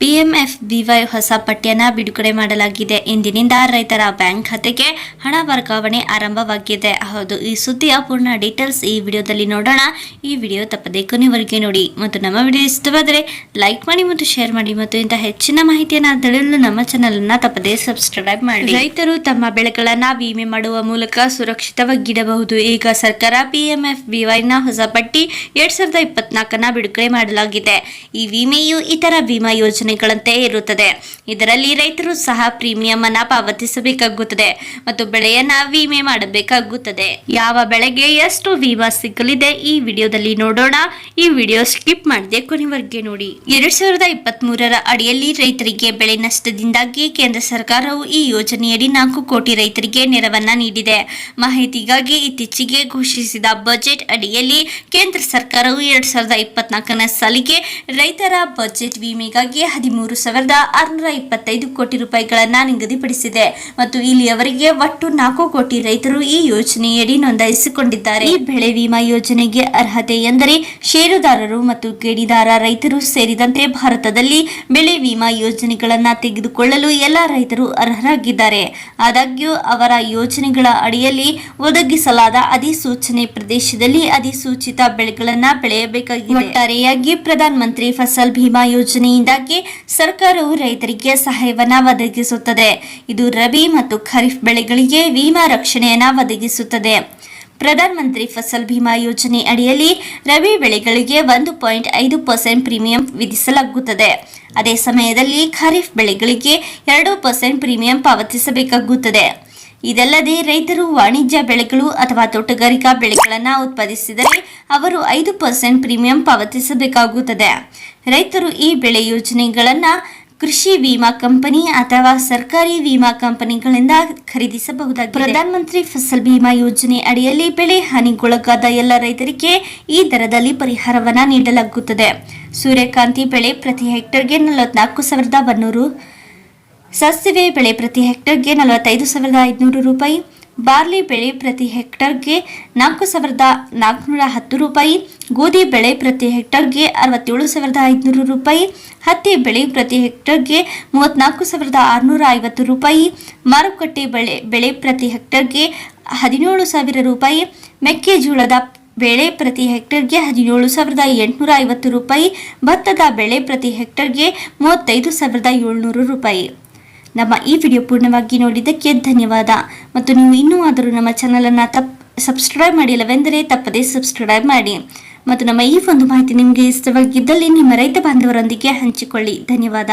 PMFBY ಹೊಸ ಪಠ್ಯನ ಬಿಡುಗಡೆ ಮಾಡಲಾಗಿದೆ. ಇಂದಿನಿಂದ ರೈತರ ಬ್ಯಾಂಕ್ ಖಾತೆಗೆ ಹಣ ವರ್ಗಾವಣೆ ಆರಂಭವಾಗಿದೆ. ಹೌದು, ಈ ಸುದ್ದಿಯ ಪೂರ್ಣ ಡೀಟೇಲ್ಸ್ ಈ ವಿಡಿಯೋದಲ್ಲಿ ನೋಡೋಣ. ಈ ವಿಡಿಯೋ ತಪ್ಪದೆ ಕೊನೆವರೆಗೆ ನೋಡಿ. ಮತ್ತು ನಮ್ಮ ವಿಡಿಯೋ ಇಷ್ಟವಾದರೆ ಲೈಕ್ ಮಾಡಿ ಮತ್ತು ಶೇರ್ ಮಾಡಿ. ಮತ್ತು ಇಂತಹ ಹೆಚ್ಚಿನ ಮಾಹಿತಿಯನ್ನು ತಿಳಿಯಲು ನಮ್ಮ ಚಾನಲ್ ಅನ್ನ ತಪ್ಪದೆ ಸಬ್ಸ್ಕ್ರೈಬ್ ಮಾಡಿ. ರೈತರು ತಮ್ಮ ಬೆಳೆಗಳನ್ನ ವಿಮೆ ಮಾಡುವ ಮೂಲಕ ಸುರಕ್ಷಿತವಾಗಿಡಬಹುದು. ಈಗ ಸರ್ಕಾರ ಪಿಎಂಎಫ್ನ ಹೊಸ ಪಟ್ಟಿ ಎರಡ್ ಸಾವಿರದ ಇಪ್ಪತ್ನಾಲ್ಕನ ಬಿಡುಗಡೆ ಮಾಡಲಾಗಿದೆ. ಈ ವಿಮೆಯು ಇತರ ವಿಮಾ ಯೋಜನೆಗಳಂತೆ ಇರುತ್ತದೆ. ಇದರಲ್ಲಿ ರೈತರು ಸಹ ಪ್ರೀಮಿಯಂ ಅನ್ನ ಪಾವತಿಸಬೇಕಾಗುತ್ತದೆ ಮತ್ತು ಬೆಳೆಯನ್ನ ವಿಮೆ ಮಾಡಬೇಕಾಗುತ್ತದೆ. ಯಾವ ಬೆಳೆಗೆ ಎಷ್ಟು ವಿಮಾ ಸಿಗಲಿದೆ ಈ ವಿಡಿಯೋದಲ್ಲಿ ನೋಡೋಣ. ಈ ವಿಡಿಯೋ ಸ್ಕಿಪ್ ಮಾಡದೆ ಕೊನೆವರೆಗೆ ನೋಡಿ. ಎರಡ್ ಸಾವಿರದ ಇಪ್ಪತ್ತ್ ಮೂರರ ಅಡಿಯಲ್ಲಿ ರೈತರಿಗೆ ಬೆಳೆ ನಷ್ಟದಿಂದಾಗಿ ಕೇಂದ್ರ ಸರ್ಕಾರವು ಈ ಯೋಜನೆಯಡಿ ನಾಲ್ಕು ಕೋಟಿ ರೈತರಿಗೆ ನೆರವನ್ನ ನೀಡಿದೆ. ಮಾಹಿತಿಗಾಗಿ ಇತ್ತೀಚೆಗೆ ಘೋಷಿಸಿದ ಬಜೆಟ್ ಅಡಿಯಲ್ಲಿ ಕೇಂದ್ರ ಸರ್ಕಾರವು ಎರಡ್ ಸಾವಿರದ ಇಪ್ಪತ್ನಾಲ್ಕನ ಸಾಲಿಗೆ ರೈತರ ಬಜೆಟ್ ವಿಮೆಗಾಗಿ ಹದಿಮೂರು ಸಾವಿರದ ಆರುನೂರ ಇಪ್ಪತ್ತೈದು ಕೋಟಿ ರೂಪಾಯಿಗಳನ್ನ ನಿಗದಿಪಡಿಸಿದೆ. ಮತ್ತು ಇಲ್ಲಿಯವರೆಗೆ ಒಟ್ಟು ನಾಲ್ಕು ಕೋಟಿ ರೈತರು ಈ ಯೋಜನೆಯಡಿ ನೋಂದಾಯಿಸಿಕೊಂಡಿದ್ದಾರೆ. ಈ ಬೆಳೆ ವಿಮಾ ಯೋಜನೆಗೆ ಅರ್ಹತೆ ಎಂದರೆ ಷೇರುದಾರರು ಮತ್ತು ಗೇಡಿದಾರ ರೈತರು ಸೇರಿದಂತೆ ಭಾರತದಲ್ಲಿ ಬೆಳೆ ವಿಮಾ ಯೋಜನೆಗಳನ್ನ ತೆಗೆದುಕೊಳ್ಳಲು ಎಲ್ಲ ರೈತರು ಅರ್ಹರಾಗಿದ್ದಾರೆ. ಆದಾಗ್ಯೂ, ಅವರ ಯೋಜನೆಗಳ ಅಡಿಯಲ್ಲಿ ಒದಗಿಸಲಾದ ಅಧಿಸೂಚನೆ ಪ್ರದೇಶದಲ್ಲಿ ಅಧಿಸೂಚಿತ ಬೆಳೆಗಳನ್ನ ಬೆಳೆಯಬೇಕಾಗಿದೆ. ಒಟ್ಟಾರೆಯಾಗಿ ಪ್ರಧಾನಮಂತ್ರಿ ಫಸಲ್ ಭೀಮಾ ಯೋಜನೆಯಿಂದಾಗಿ ಸರ್ಕಾರವು ರೈತರಿಗೆ ಸಹಾಯವನ್ನು ಒದಗಿಸುತ್ತದೆ. ಇದು ರಬಿ ಮತ್ತು ಖರೀಫ್ ಬೆಳೆಗಳಿಗೆ ವಿಮಾ ರಕ್ಷಣೆಯನ್ನ ಒದಗಿಸುತ್ತದೆ. ಪ್ರಧಾನಮಂತ್ರಿ ಫಸಲ್ ಭೀಮಾ ಯೋಜನೆ ಅಡಿಯಲ್ಲಿ ರಬಿ ಬೆಳೆಗಳಿಗೆ ಒಂದು ಪಾಯಿಂಟ್ ಐದು ಪರ್ಸೆಂಟ್ ಪ್ರೀಮಿಯಂ ವಿಧಿಸಲಾಗುತ್ತದೆ. ಅದೇ ಸಮಯದಲ್ಲಿ ಖರೀಫ್ ಬೆಳೆಗಳಿಗೆ ಎರಡು ಪರ್ಸೆಂಟ್ ಪ್ರೀಮಿಯಂ ಪಾವತಿಸಬೇಕಾಗುತ್ತದೆ. ಇದಲ್ಲದೆ ರೈತರು ವಾಣಿಜ್ಯ ಬೆಳೆಗಳು ಅಥವಾ ತೋಟಗಾರಿಕಾ ಬೆಳೆಗಳನ್ನು ಉತ್ಪಾದಿಸಿದರೆ ಅವರು ಐದು ಪರ್ಸೆಂಟ್ ಪ್ರೀಮಿಯಂ ಪಾವತಿಸಬೇಕಾಗುತ್ತದೆ. ರೈತರು ಈ ಬೆಳೆ ಯೋಜನೆಗಳನ್ನು ಕೃಷಿ ವಿಮಾ ಕಂಪನಿ ಅಥವಾ ಸರ್ಕಾರಿ ವಿಮಾ ಕಂಪನಿಗಳಿಂದ ಖರೀದಿಸಬಹುದಾಗಿದೆ. ಪ್ರಧಾನಮಂತ್ರಿ ಫಸಲ್ ಬಿಮಾ ಯೋಜನೆ ಅಡಿಯಲ್ಲಿ ಬೆಳೆ ಹಾನಿಗೊಳಗಾದ ಎಲ್ಲ ರೈತರಿಗೆ ಈ ದರದಲ್ಲಿ ಪರಿಹಾರವನ್ನು ನೀಡಲಾಗುತ್ತದೆ. ಸೂರ್ಯಕಾಂತಿ ಬೆಳೆ ಪ್ರತಿ ಹೆಕ್ಟರ್ಗೆ ನಲವತ್ನಾಲ್ಕು ಸಾವಿರದ ಒನ್ನೂರು ಸಾಸಿವೆ ಬೆಳೆ ಪ್ರತಿ ಹೆಕ್ಟರ್ಗೆ ನಲವತ್ತೈದು ಸಾವಿರದ ಐದುನೂರು ರೂಪಾಯಿ ಬಾರ್ಲಿ ಬೆಳೆ ಪ್ರತಿ ಹೆಕ್ಟರ್ಗೆ ನಾಲ್ಕು ಸಾವಿರದ ನಾಲ್ಕುನೂರ ಹತ್ತು ರೂಪಾಯಿ, ಗೋಧಿ ಬೆಳೆ ಪ್ರತಿ ಹೆಕ್ಟರ್ಗೆ ಅರವತ್ತೇಳು ಸಾವಿರದ ಐದುನೂರು ರೂಪಾಯಿ, ಹತ್ತಿ ಬೆಳೆ ಪ್ರತಿ ಹೆಕ್ಟರ್ಗೆ ಮೂವತ್ನಾಲ್ಕು ಸಾವಿರದ ಆರುನೂರ ಐವತ್ತು ರೂಪಾಯಿ, ಮಾರುಕಟ್ಟೆ ಬೆಳೆ ಬೆಳೆ ಪ್ರತಿ ಹೆಕ್ಟರ್ಗೆ ಹದಿನೇಳು ಸಾವಿರ ರೂಪಾಯಿ, ಮೆಕ್ಕೆಜೋಳದ ಬೆಳೆ ಪ್ರತಿ ಹೆಕ್ಟರ್ಗೆ ಹದಿನೇಳು ಸಾವಿರದ ಎಂಟುನೂರ ಐವತ್ತು ರೂಪಾಯಿ, ಭತ್ತದ ಬೆಳೆ ಪ್ರತಿ ಹೆಕ್ಟರ್ಗೆ ಮೂವತ್ತೈದು ಸಾವಿರದ ಏಳ್ನೂರು ರೂಪಾಯಿ. ನಮ್ಮ ಈ ವಿಡಿಯೋ ಪೂರ್ಣವಾಗಿ ನೋಡಿದ್ದಕ್ಕೆ ಧನ್ಯವಾದ. ಮತ್ತು ನೀವು ಇನ್ನೂ ಆದರೂ ನಮ್ಮ ಚಾನಲನ್ನು ತಪ್ ಸಬ್ಸ್ಕ್ರೈಬ್ ಮಾಡಿಲ್ಲವೆಂದರೆ ತಪ್ಪದೇ ಸಬ್ಸ್ಕ್ರೈಬ್ ಮಾಡಿ. ಮತ್ತು ನಮ್ಮ ಈ ಒಂದು ಮಾಹಿತಿ ನಿಮಗೆ ಇಷ್ಟವಾಗಿದ್ದಲ್ಲಿ ನಿಮ್ಮ ರೈತ ಬಾಂಧವರೊಂದಿಗೆ ಹಂಚಿಕೊಳ್ಳಿ. ಧನ್ಯವಾದ.